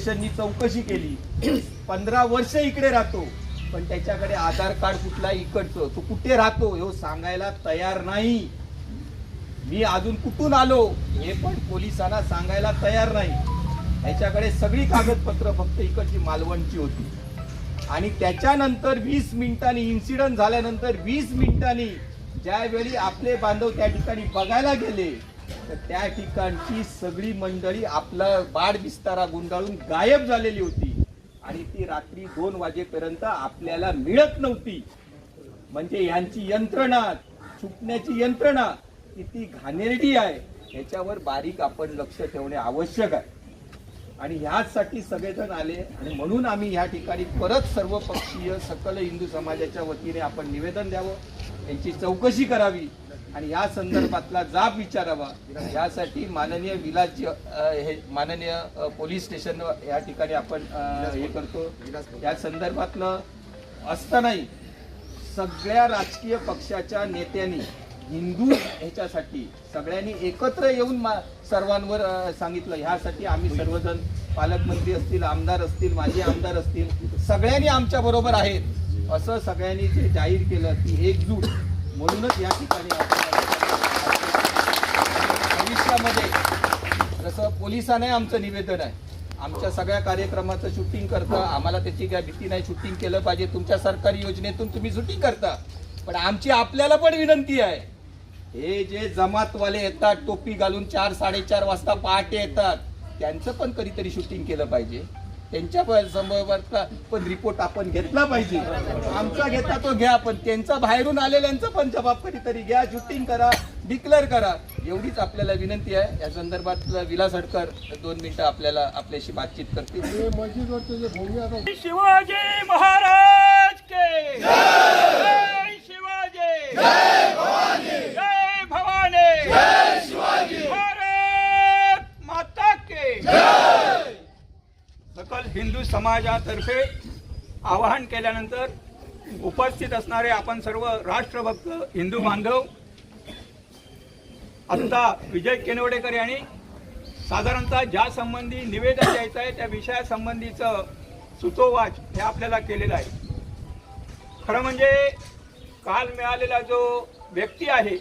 स्टेशननी चौकशी केली. पंधरा वर्ष इकडे राहतो. पण त्याच्याकडे आधार कार्ड कुठला इकडचं? तो कुठे राहतो? हे सांगायला तयार नाही. मी अजून कुठून आलो? हे पण पोलिसांना सांगायला तयार नाही. त्याच्याकडे सगळी कागदपत्र फक्त इकडची मालवणची होती. आणि त्याच्यानंतर वीस मिनिटांनी इन्सिडंट झाल्यानंतर वीस मिनिटांनी ज्यावेळी आपले बांधव त्या ठिकाणी बघायला गेले तर त्या ठिकाणची सगळी मंडळी आपला बाड विस्तारा गुंडाळून गायब झालेली होती. आणि ती रात्री दोन वाजेपर्यंत आपल्याला मिळत नव्हती. म्हणजे यांची यंत्रणा छुपण्याची यंत्रणा किती घाणेरडी आहे. ह्याच्यावर बारीक आपण लक्ष ठेवणे आवश्यक आहे. आणि ह्याचसाठी सगळेजण आले. आणि म्हणून आम्ही ह्या ठिकाणी परत सर्व पक्षीय सकल हिंदू समाजाच्या वतीने आपण निवेदन द्यावं. यांची चौकशी करावी. आणि या संदर्भातला जाब विचारावा. यासाठी माननीय विलास हे माननीय पोलीस स्टेशन या ठिकाणी आपण हे करतो. या संदर्भातलं असतानाही सगळ्या राजकीय पक्षाच्या नेत्यांनी हिंदू ह्याच्यासाठी सगळ्यांनी एकत्र येऊन मा- सर्वांवर सांगितलं. ह्यासाठी आम्ही सर्वजण पालकमंत्री असतील आमदार असतील माजी आमदार असतील सगळ्यांनी आमच्या बरोबर आहेत. असं सगळ्यांनी जे जाहीर केलं की एकजूट म्हणूनच या ठिकाणी भविष्यामध्ये जसं पोलिसाने आमचं निवेदन आहे. आमच्या सगळ्या कार्यक्रमाचं शूटिंग करता. आम्हाला त्याची काय भीती नाही. शूटिंग केलं पाहिजे. तुमच्या सरकारी योजनेतून तुम्ही शूटिंग करता. पण आमची आपल्याला पण विनंती आहे. हे जे जमातवाले येतात टोपी घालून चार साडेचार वाजता पहाटे येतात त्यांचं पण कधीतरी शूटिंग केलं पाहिजे. त्यांच्या पण संदर्भातला पण रिपोर्ट आपण घेतला पाहिजे. आमचा घेता तो घ्या पण त्यांचा बाहेरून आलेल्यांचा पण जबाब कधीतरी घ्या शूटिंग करा डिक्लेअर करा. एवढीच आपल्याला विनंती आहे. या संदर्भातलं विलास हडकर दोन मिनिटं आपल्याला आपल्याशी बातचीत करतील. शिवाजी महाराज के. जय शिवाजी जय भवानी जय शिवाजी भारत माता के सकल हिंदू समाजातर्फे आवाहन केल्यानंतर उपस्थित असणारे आपण सर्व राष्ट्रभक्त हिंदू बांधव आत्ता विजय केनवडेकर यांनी साधारणतः ज्या संबंधी निवेदन द्यायचं आहे त्या विषयासंबंधीचं सुतोवाच हे आपल्याला केलेलं आहे. खरं म्हणजे काल मिळालेला जो व्यक्ती आहे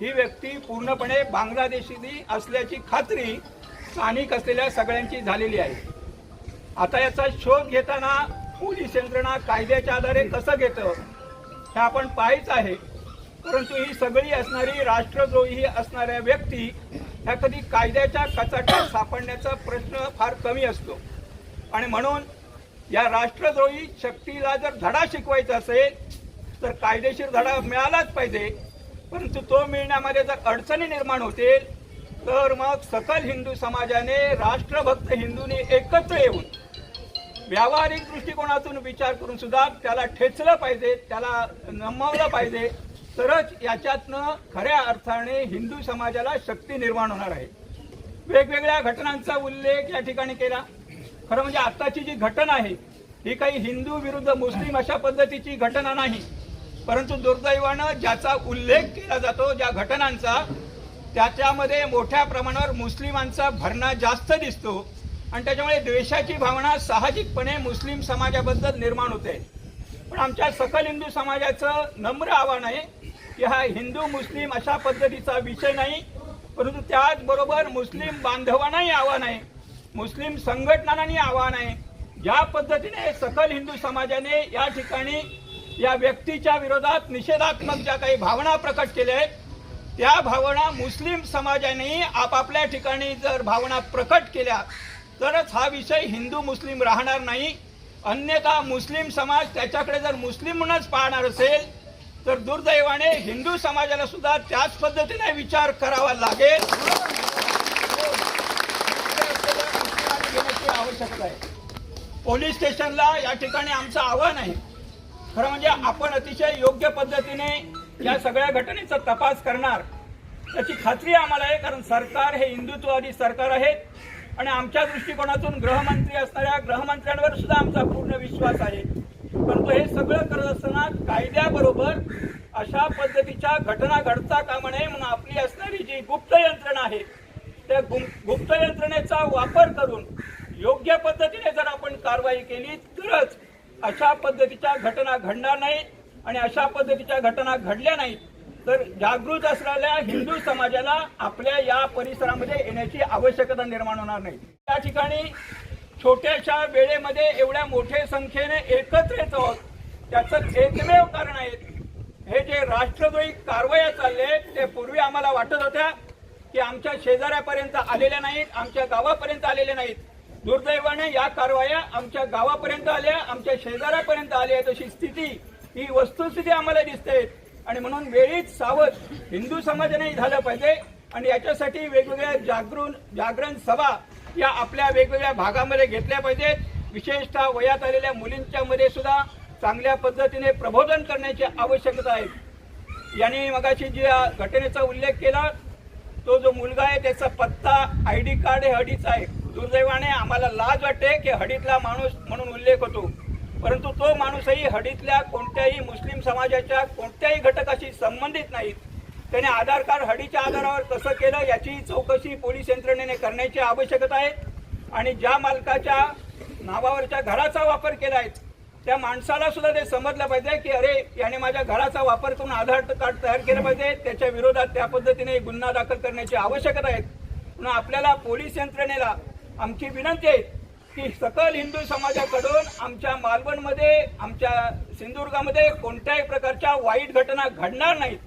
ही व्यक्ती पूर्णपणे बांगलादेशी असल्याची खात्री स्थानिक असलेल्या सगळ्यांची झालेली आहे. आता याचा शोध घेताना पोलीस यंत्रणा कायद्याच्या आधारे कसं घेतं हे आपण पाहायचं आहे. परंतु ही सगळी असणारी राष्ट्रद्रोही असणाऱ्या व्यक्ती ह्या कधी कायद्याच्या कचाट्यात सापडण्याचा प्रश्न फार कमी असतो. आणि म्हणून या राष्ट्रद्रोही शक्तीला जर धडा शिकवायचा असेल तर कायदेशीर धडा मिळालाच पाहिजे. परंतु तो मिळण्यामध्ये जर अडचणी निर्माण होतील तर मग सकल हिंदू समाजाने राष्ट्रभक्त हिंदूंनी एकत्र येऊन व्यावहारिक दृष्टिकोनातून विचार करून सुद्धा त्याला ठेचलं पाहिजे त्याला नमवलं पाहिजे. तरच याच्यातनं खऱ्या अर्थाने हिंदू समाजाला शक्ती निर्माण होणार आहे. वेगवेगळ्या घटनांचा उल्लेख या ठिकाणी केला. खरं म्हणजे आत्ताची जी घटना आहे ही काही हिंदू विरुद्ध मुस्लिम अशा पद्धतीची घटना नाही. परंतु दुर्दैवानं ज्याचा उल्लेख केला जातो ज्या घटनांचा त्याच्यामध्ये मोठ्या प्रमाणावर मुस्लिमांचा भरणा जास्त दिसतो. आणि त्याच्यामुळे द्वेषाची भावना साहजिकपणे मुस्लिम समाजाबद्दल निर्माण होते. पण आमच्या सकल हिंदू समाजाचं नम्र आव्हान आहे की हा हिंदू मुस्लिम अशा पद्धतीचा विषय नाही परंतु त्याचबरोबर मुस्लिम बांधवांनाही आव्हान आहे मुस्लिम संघटनांनाही आव्हान आहे. ज्या पद्धतीने सकल हिंदू समाजाने या ठिकाणी या व्यक्तीच्या विरोधात निषेधात्मक ज्या काही भावना प्रकट केल्या आहेत त्या भावना मुस्लिम समाजाने आपापल्या ठिकाणी जर भावना प्रकट केल्या तरच हा विषय हिंदू मुस्लिम राहणार नाही. अन्यथा मुस्लिम समाज त्याच्याकडे जर मुस्लिम म्हणूनच पाहणार असेल तर दुर्दैवाने हिंदू समाजाला सुद्धा त्याच पद्धतीने विचार करावा लागेल. आवश्यकता आहे. पोलीस स्टेशनला या ठिकाणी आमचं आव्हान आहे. खरं म्हणजे आपण अतिशय योग्य पद्धतीने या सगळ्या घटनेचा तपास करणार. त्याची खात्री आम्हाला आहे कारण सरकार हे हिंदुत्ववादी सरकार आहे आणि आमच्या दृष्टिकोनातून गृहमंत्री असणाऱ्या गृहमंत्र्यांवर सुद्धा आमचा पूर्ण विश्वास आहे. परंतु हे सगळं करत असताना कायद्याबरोबर अशा पद्धतीच्या घटना घडता कामा नये म्हणून आपली असणारी जी गुप्त यंत्रणा आहे त्या गुम- गुप्त यंत्रणेचा वापर करून योग्य पद्धतीने जर आपण कारवाई केली तरच अशा पद्धतीच्या घटना घडणार नाहीत आणि अशा पद्धतीच्या घटना घडल्या नाहीत तर जागृत असणाऱ्या हिंदू समाजाला आपल्या या परिसरामध्ये येण्याची आवश्यकता निर्माण होणार नाही. त्या ठिकाणी छोट्याशा वेळेमध्ये एवढ्या मोठ्या संख्येने एकत्र येत. आहोत त्याचं एकमेव कारण आहे हे जे राष्ट्रद्रोही कारवाया चालले ते पूर्वी आम्हाला वाटत होत्या की आमच्या शेजाऱ्यापर्यंत आलेल्या नाहीत आमच्या गावापर्यंत आलेल्या नाहीत. दुर्दैवाने या कारवाया आमच्या गावापर्यंत आल्या आमच्या शेजाऱ्यापर्यंत आल्या. तशी स्थिती ही वस्तुस्थिती आम्हाला दिसते. आणि म्हणून वेळीच सावध हिंदू समाजाने झालं पाहिजे. आणि याच्यासाठी वेगवेगळ्या जागरून जागरण सभा या आपल्या वेगवेगळ्या भागामध्ये घेतल्या पाहिजेत. विशेषतः वयात आलेल्या मुलींच्या मध्ये सुद्धा चांगल्या पद्धतीने प्रबोधन करण्याची आवश्यकता आहे. यांनी मगाशी जी घटनेचा उल्लेख केला तो जो मुलगा आहे त्याचा पत्ता आय डी कार्ड हे हडीचा आहे. दुर्दैवाने आम्हाला लाज वाटते की हडीतला माणूस म्हणून उल्लेख होतो. परंतु तो माणूसही हडीतल्या कोणत्याही मुस्लिम समाजाच्या कोणत्याही घटकाशी संबंधित नाहीत. त्याने आधार कार्ड हडीच्या आधारावर कसं केलं याची चौकशी पोलीस यंत्रणेने करण्याची आवश्यकता आहे. आणि ज्या मालकाच्या नावावरच्या घराचा वापर केला आहे त्या माणसाला सुद्धा ते समजलं पाहिजे की अरे याने माझ्या घराचा वापर करून आधार कार्ड तयार केलं पाहिजे. त्याच्या विरोधात त्या पद्धतीने गुन्हा दाखल करण्याची आवश्यकता आहे. म्हणून आपल्याला पोलीस यंत्रणेला आमची विनंती आहे की सकल हिंदू समाजाकडून आमच्या मालवणमध्ये आमच्या सिंधुदुर्गामध्ये कोणत्याही प्रकारच्या वाईट घटना घडणार नाहीत.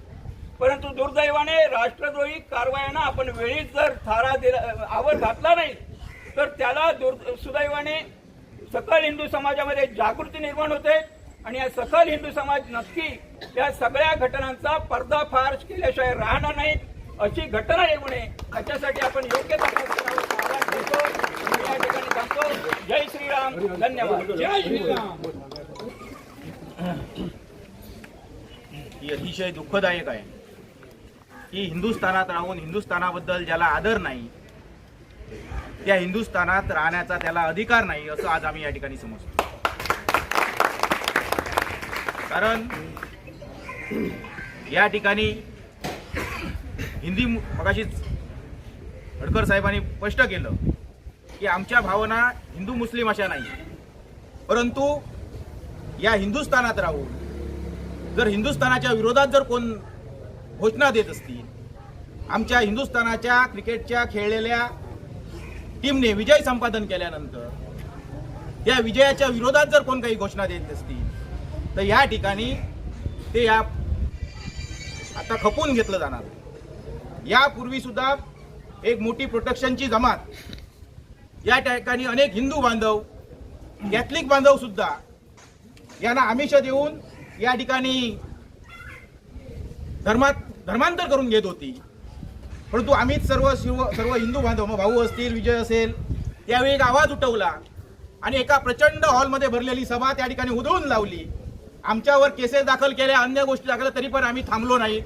परंतु दुर्दैवाने राष्ट्रद्रोही कारवायांना आपण वेळीच जर थारा दिला आवर घातला नाही तर त्याला दुर् सुदैवाने सकल हिंदू समाजामध्ये जागृती निर्माण होते आणि या सकल हिंदू समाज नक्की या सगळ्या घटनांचा पर्दाफाश केल्याशिवाय राहणार नाहीत अशी घटना येऊ नये. याच्यासाठी आपण योग्य त्या प्रयत्नावर आवाज देतो मी या ठिकाणी थांबतो जय श्रीराम धन्यवाद. जय श्रीराम ही अतिशय दुःखदायक आहे. की हिंदुस्थानात राहून हिंदुस्थानाबद्दल ज्याला आदर नाही त्या हिंदुस्थानात राहण्याचा त्याला अधिकार नाही असं आज आम्ही या ठिकाणी समजतो. कारण या ठिकाणी हिंदी मगाशीच हडकर साहेबांनी स्पष्ट केलं. की आमच्या भावना हिंदू मुस्लिम अशा नाही परंतु या हिंदुस्थानात राहून जर हिंदुस्थानाच्या विरोधात जर कोण घोषणा देत असतील आमच्या हिंदुस्थानाच्या क्रिकेटच्या खेळलेल्या टीमने विजय संपादन केल्यानंतर त्या विजयाच्या विरोधात जर कोण काही घोषणा देत असतील तर या ठिकाणी ते या आता खपून घेतलं जाणार. यापूर्वीसुद्धा एक मोठी प्रोटेक्शनची जमात या ठिकाणी अनेक हिंदू बांधव कॅथलिक बांधव सुद्धा यांना आमिष देऊन या ठिकाणी धर्मात धर्मांतर करून घेत होती. परंतु आम्हीच सर्व शिव सर्व हिंदू बांधव मग भाऊ असतील विजय असेल त्यावेळी एक आवाज उठवला आणि एका प्रचंड हॉलमध्ये भरलेली सभा त्या ठिकाणी उधळून लावली. आमच्यावर केसेस दाखल केल्या अन्य गोष्टी दाखल तरी पण आम्ही थांबलो नाही.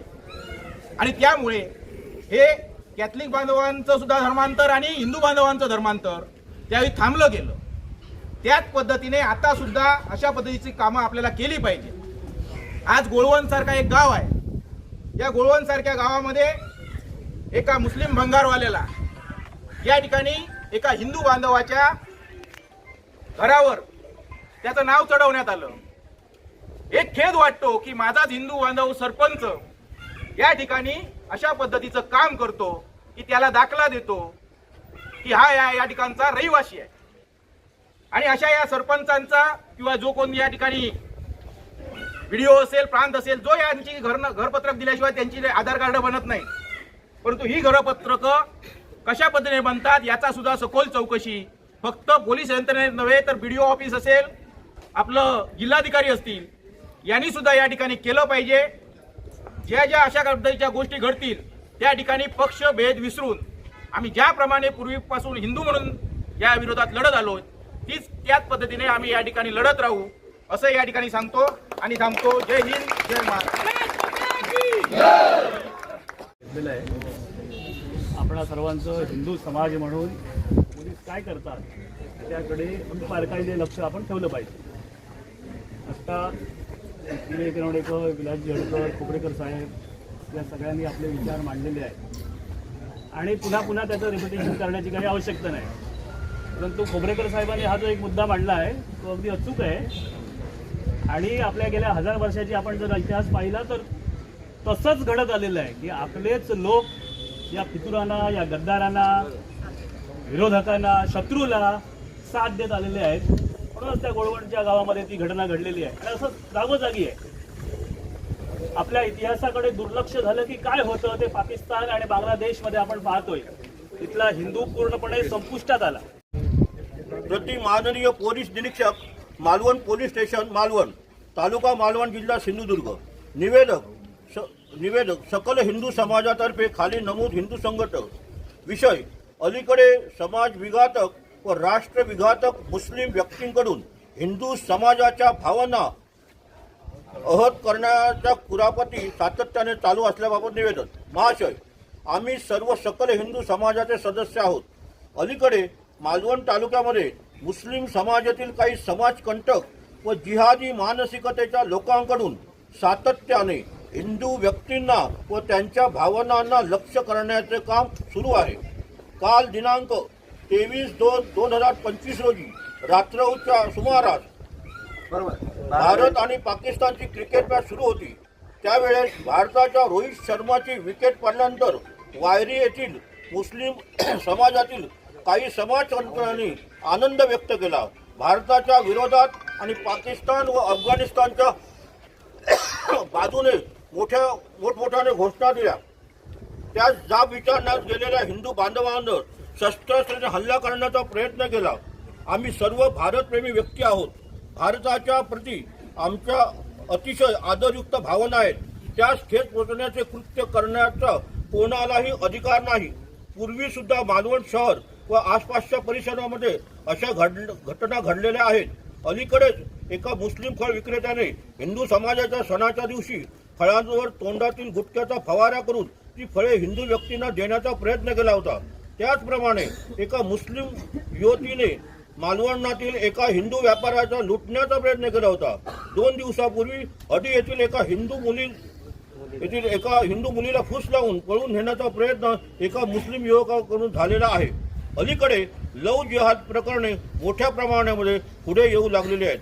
आणि त्यामुळे हे कॅथलिक बांधवांचं सुद्धा धर्मांतर आणि हिंदू बांधवांचं धर्मांतर त्यावेळी थांबलं गेलं. त्याच पद्धतीने आता सुद्धा अशा पद्धतीची कामं आपल्याला केली पाहिजे. आज गोळवणसारखा एक गाव आहे. या गोळवणसारख्या गावामध्ये एका मुस्लिम भंगारवाल्याला या ठिकाणी एका हिंदू बांधवाच्या घरावर त्याचं नाव चढवण्यात आलं. एक खेद वाटतो की माझाच हिंदू बांधव सरपंच या ठिकाणी अशा पद्धतीचं काम करतो. की त्याला दाखला देतो की हा या या ठिकाणचा रहिवासी आहे. आणि अशा या सरपंचांचा किंवा जो कोण या ठिकाणी व्हिडिओ असेल प्रांत असेल जो यांची घर घरपत्रक दिल्याशिवाय त्यांची आधार कार्ड बनत नाही. परंतु ही घरपत्रक कशा पद्धतीने बनतात याचा सुद्धा सखोल चौकशी. फक्त पोलीस यंत्रणेत नव्हे तर बी ऑफिस असेल आपलं जिल्हाधिकारी असतील यांनी सुद्धा या ठिकाणी केलं पाहिजे. ज्या ज्या अशा पद्धतीच्या गोष्टी घडतील त्या ठिकाणी पक्ष भेद विसरून आम्ही ज्याप्रमाणे पूर्वीपासून हिंदू म्हणून या विरोधात लढत आलो तीच त्याच पद्धतीने आम्ही या ठिकाणी लढत राहू असं या ठिकाणी सांगतो आणि थांबतो. जय हिंद जय महाराष्ट्र. आपणा सर्वांचं हिंदू समाज म्हणून पोलीस काय करतात त्याकडे बारकाईने लक्ष आपण ठेवलं पाहिजे. आत्ता विनय किरवडेकर विलास जळकर खोबरेकर साहेब या सगळ्यांनी आपले विचार मांडलेले आहेत. आणि पुन्हा पुन्हा त्याचं रिपिटेशन करण्याची काही आवश्यकता नाही. परंतु खोबरेकर साहेबांनी हा जो एक मुद्दा मांडला आहे तो अगदी अचूक आहे. आणि आपल्या गेल्या हजार वर्षाची आपण जर इतिहास पाहिला तर तसंच घडत आलेलं आहे की आपलेच लोक या फितुरांना या गद्दारांना विरोधकांना शत्रूला साथ देत आलेले आहेत. म्हणूनच त्या गोळवणच्या गावामध्ये ती घटना घडलेली आहे. आणि असं जागोजागी आहे. आपल्या इतिहासाकडे दुर्लक्ष झालं की काय होतं ते पाकिस्तान आणि बांगलादेशमध्ये आपण पाहतोय. तिथला हिंदू पूर्णपणे संपुष्टात आला. प्रति माननीय पोलीस निरीक्षक मालवण पोलीस स्टेशन मालवण तालुका मालवण जिल्हा सिंधुदुर्ग. निवेदक स निवेदक सकल हिंदू समाजातर्फे खाली नमूद हिंदू संघटक. विषय अलीकडे समाज विघातक व राष्ट्र विघातक मुस्लिम व्यक्तींकडून हिंदू समाजाच्या भावना अहत करण्याच्या कुरापती सातत्याने चालू असल्याबाबत निवेदन. महाशय आम्ही सर्व सकल हिंदू समाजाचे सदस्य आहोत. अलीकडे मालवण तालुक्यामध्ये मुस्लिम समाजातील काही समाजकंटक व जिहादी मानसिकतेच्या लोकांकडून सातत्याने हिंदू व्यक्तींना व त्यांच्या भावनांना लक्ष करण्याचे काम सुरू आहे. काल दिनांक तेवीस दोन दोन हजार पंचवीस रोजी रात्रच्या सुमारास बरोबर. भारत आणि पाकिस्तानची क्रिकेट मॅच सुरू होती. त्यावेळेस भारताच्या रोहित शर्माची विकेट पडल्यानंतर वायरी येथील मुस्लिम समाजातील काही समाजकंत्रांनी आनंद व्यक्त केला. भारताच्या विरोधात आणि पाकिस्तान व अफगाणिस्तानच्या बाजूने मोठ्या मोठमोठ्याने घोषणा दिल्या. त्या जाब विचारण्यात गेलेल्या हिंदू बांधवांवर शस्त्रास्त्राने हल्ला करण्याचा प्रयत्न केला. आम्ही सर्व भारतप्रेमी व्यक्ती आहोत. भारताच्या प्रती आमच्या अतिशय आदरयुक्त भावना आहेत. त्यास ठेच पोचण्याचे कृत्य करण्याचा कोणालाही अधिकार नाही. पूर्वी सुद्धा मालवण शहर व आसपासच्या परिसरामध्ये अशा घड घटना घडलेल्या आहेत. अलीकडेच एका मुस्लिम फळ विक्रेत्याने हिंदू समाजाच्या सणाच्या दिवशी फळांवर तोंडातील गुटख्याचा फवारा करून ती फळे हिंदू व्यक्तींना देण्याचा प्रयत्न केला होता. त्याचप्रमाणे एका मुस्लिम युवतीने मालवणातील एका हिंदू व्यापाऱ्याचा लुटण्याचा प्रयत्न केला होता. दोन दिवसापूर्वी अडी येथील एका हिंदू मुली येथील एका हिंदू मुलीला फूस लावून पळून नेण्याचा प्रयत्न एका मुस्लिम युवकाकडून झालेला आहे. अलीकडे लव जिहाद प्रकरणे मोठ्या प्रमाणामध्ये पुढे येऊ लागलेली आहेत.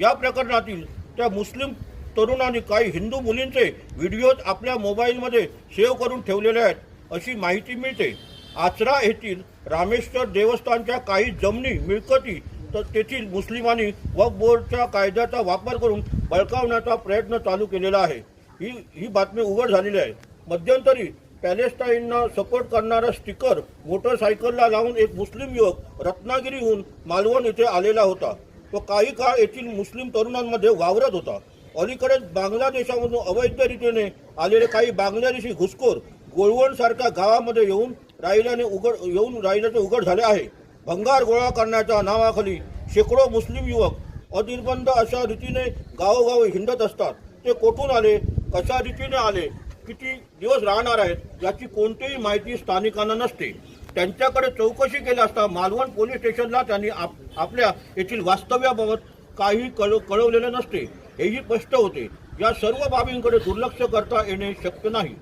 या प्रकरणातील त्या मुस्लिम तरुणांनी काही हिंदू मुलींचे व्हिडिओज आपल्या मोबाईलमध्ये सेव्ह करून ठेवलेले आहेत अशी माहिती मिळते. आचरा येथील रामेश्वर देवस्थानच्या काही जमिनी मिळकती तर तेथील मुस्लिमांनी वक्फ बोर्डच्या कायद्याचा वापर करून बळकावण्याचा प्रयत्न चालू केलेला आहे. ही ही बातमी उघड झालेली आहे. मध्यंतरी पॅलेस्टाईनना सपोर्ट करणारा स्टिकर मोटरसायकलला लावून एक मुस्लिम युवक रत्नागिरीहून मालवण येथे आलेला होता. तो काही काळ येथील मुस्लिम तरुणांमध्ये वावरत होता. अलीकडेच बांगलादेशामधून अवैधरितीने आलेले काही बांगलादेशी घुसखोर गोळवणसारख्या गावामध्ये येऊन राहिल्याने उघड येऊन राहिल्याचे उघड झाले आहे. भंगार गोळा करण्याच्या नावाखाली शेकडो मुस्लिम युवक अनिर्बंध अशा रीतीने गावोगावी हिंडत असतात. ते कोठून आले? कशा रीतीने आले? किती दिवस राहणार आहेत? याची कोणतीही माहिती स्थानिकांना नसते. त्यांच्याकडे चौकशी केली असता मालवण पोलीस स्टेशनला त्यांनी आप आपल्या येथील वास्तव्याबाबत काही कळव कळवलेले नसते. हेही स्पष्ट होते. या सर्व बाबींकडे दुर्लक्ष करता येणे शक्य नाही.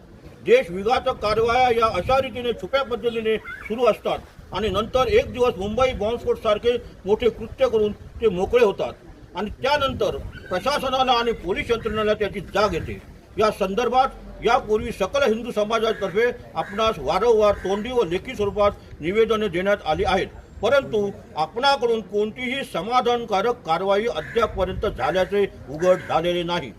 देश विघातक कारवाया या अशा रीतीने छुप्या पद्धतीने सुरू असतात आणि नंतर एक दिवस मुंबई बॉम्बस्फोटसारखे मोठे कृत्य करून ते मोकळे होतात. आणि त्यानंतर प्रशासनाला आणि पोलीस यंत्रणेला त्याची जाग येते. या संदर्भात यापूर्वी सकल हिंदू समाजातर्फे आपणास वारंवार तोंडी व लेखी स्वरूपात निवेदने देण्यात आली आहेत. परंतु आपणाकडून कोणतीही समाधानकारक कारवाई अद्यापपर्यंत झाल्याचे उघड झालेले नाही.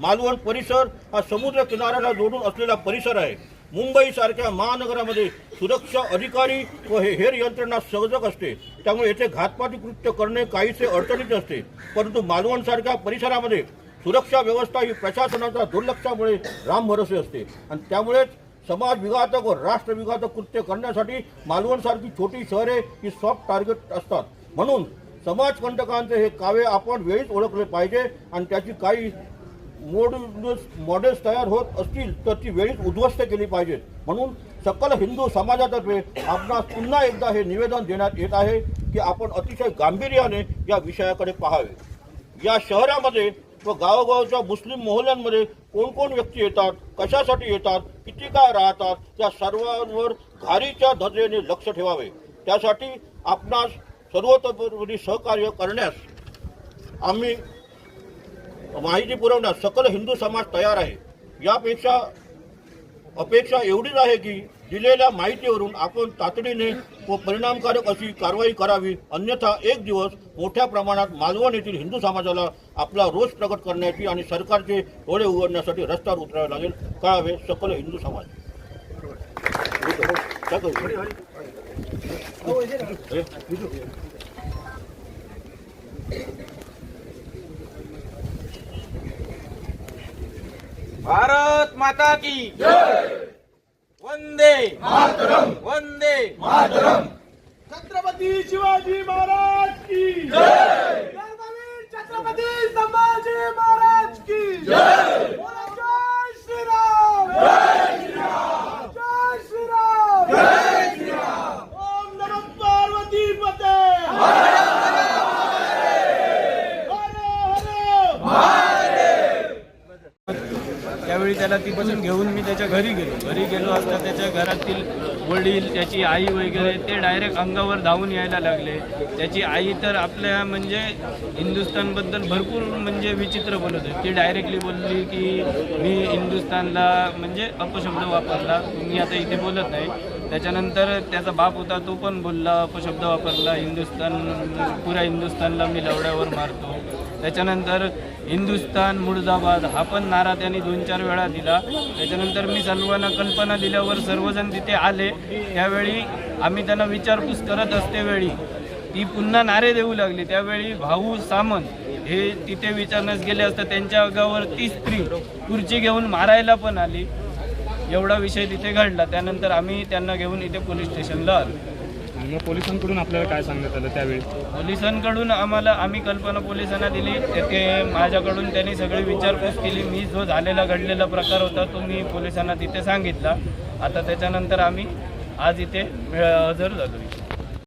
मालवण परिसर हा समुद्र किनाऱ्याला जोडून असलेला परिसर आहे. मुंबईसारख्या महानगरामध्ये सुरक्षा अधिकारी व हे हेर यंत्रणा सजग असते. त्यामुळे येथे घातपाती कृत्य करणे काहीसे अडचणीत असते. परंतु मालवणसारख्या परिसरामध्ये सुरक्षा व्यवस्था ही प्रशासनाच्या दुर्लक्षामुळे रामभरोसे असते. आणि त्यामुळेच समाज विघातक व राष्ट्रविघातक कृत्य करण्यासाठी मालवणसारखी छोटी शहरे ही सॉफ्ट टार्गेट असतात. म्हणून समाजकंटकांचे हे कावे आपण वेळीच ओळखले पाहिजे आणि त्याची काही मॉडेल्स मॉडेल्स तयार होत असतील तर ती वेळीच उद्ध्वस्त केली पाहिजेत म्हणून सकल हिंदू समाजातर्फे आपणास पुन्हा एकदा हे निवेदन देण्यात येत आहे की आपण अतिशय गांभीर्याने या विषयाकडे पाहावे. या शहरामध्ये व गावोगावच्या मुस्लिम मोहल्ल्यांमध्ये कोण कोण व्यक्ती येतात कशासाठी येतात किती काळ राहतात या सर्वांवर घारीच्या धजेने लक्ष ठेवावे. त्यासाठी आपणास सर्वतोपरी सहकार्य करण्यास आम्ही माहिती पुरवण्यास सकल हिंदू समाज तयार आहे. यापेक्षा अपेक्षा एवढीच आहे की दिलेल्या माहितीवरून आपण तातडीने व परिणामकारक अशी कारवाई करावी. अन्यथा एक दिवस मोठ्या प्रमाणात मालवण येथील हिंदू समाजाला आपला रोष प्रकट करण्याची आणि सरकारचे डोळे उघडण्यासाठी रस्त्यावर उतरावे लागेल. कळावे सकल हिंदू समाज. भारत माता की वंदे वंदे छत्रपती शिवाजी महाराज की छत्रपती संभाजी महाराज की जय। श्रीराम। जय श्रीराम। ओम पार्वती पते। त्यावेळी त्याला तिपासून घेऊन मी त्याच्या घरी गेलो. घरी गेलो असता त्याच्या घरातील वडील त्याची आई वगैरे ते डायरेक्ट अंगावर धावून यायला लागले. त्याची आई तर आपल्या म्हणजे हिंदुस्थानबद्दल भरपूर म्हणजे विचित्र बोलत होती. ती डायरेक्टली बोलली की मी हिंदुस्थानला म्हणजे अपशब्द वापरला. मी आता इथे बोलत नाही. त्याच्यानंतर त्याचा बाप होता तो पण बोलला अपशब्द वापरला. हिंदुस्थान पुऱ्या हिंदुस्थानला मी लवड्यावर मारतो. त्याच्यानंतर हिंदुस्थान मुर्दाबाद हा पण नारा त्यांनी दोन चार वेळा दिला. त्याच्यानंतर मी सर्वांना कल्पना दिल्यावर सर्वजण तिथे आले. त्यावेळी आम्ही त्यांना विचारपूस करत असते वेळी ती पुन्हा नारे देऊ लागली. त्यावेळी भाऊ सामंत हे तिथे विचारण्यास गेले असता त्यांच्या अंगावर ती स्त्री खुर्ची घेऊन मारायला पण आली. एवढा विषय तिथे घडला. त्यानंतर आम्ही त्यांना घेऊन इथे पोलीस स्टेशनला आलो. मग पोलिसांकडून आपल्याला काय सांगण्यात आलं त्यावेळी? पोलिसांकडून आम्हाला आम्ही कल्पना पोलिसांना दिली. ते माझ्याकडून त्यांनी सगळी विचारपूस केली. मी जो झालेला घडलेला प्रकार होता तो मी पोलिसांना तिथे सांगितला. आता त्याच्यानंतर आम्ही आज इथे हजर झालो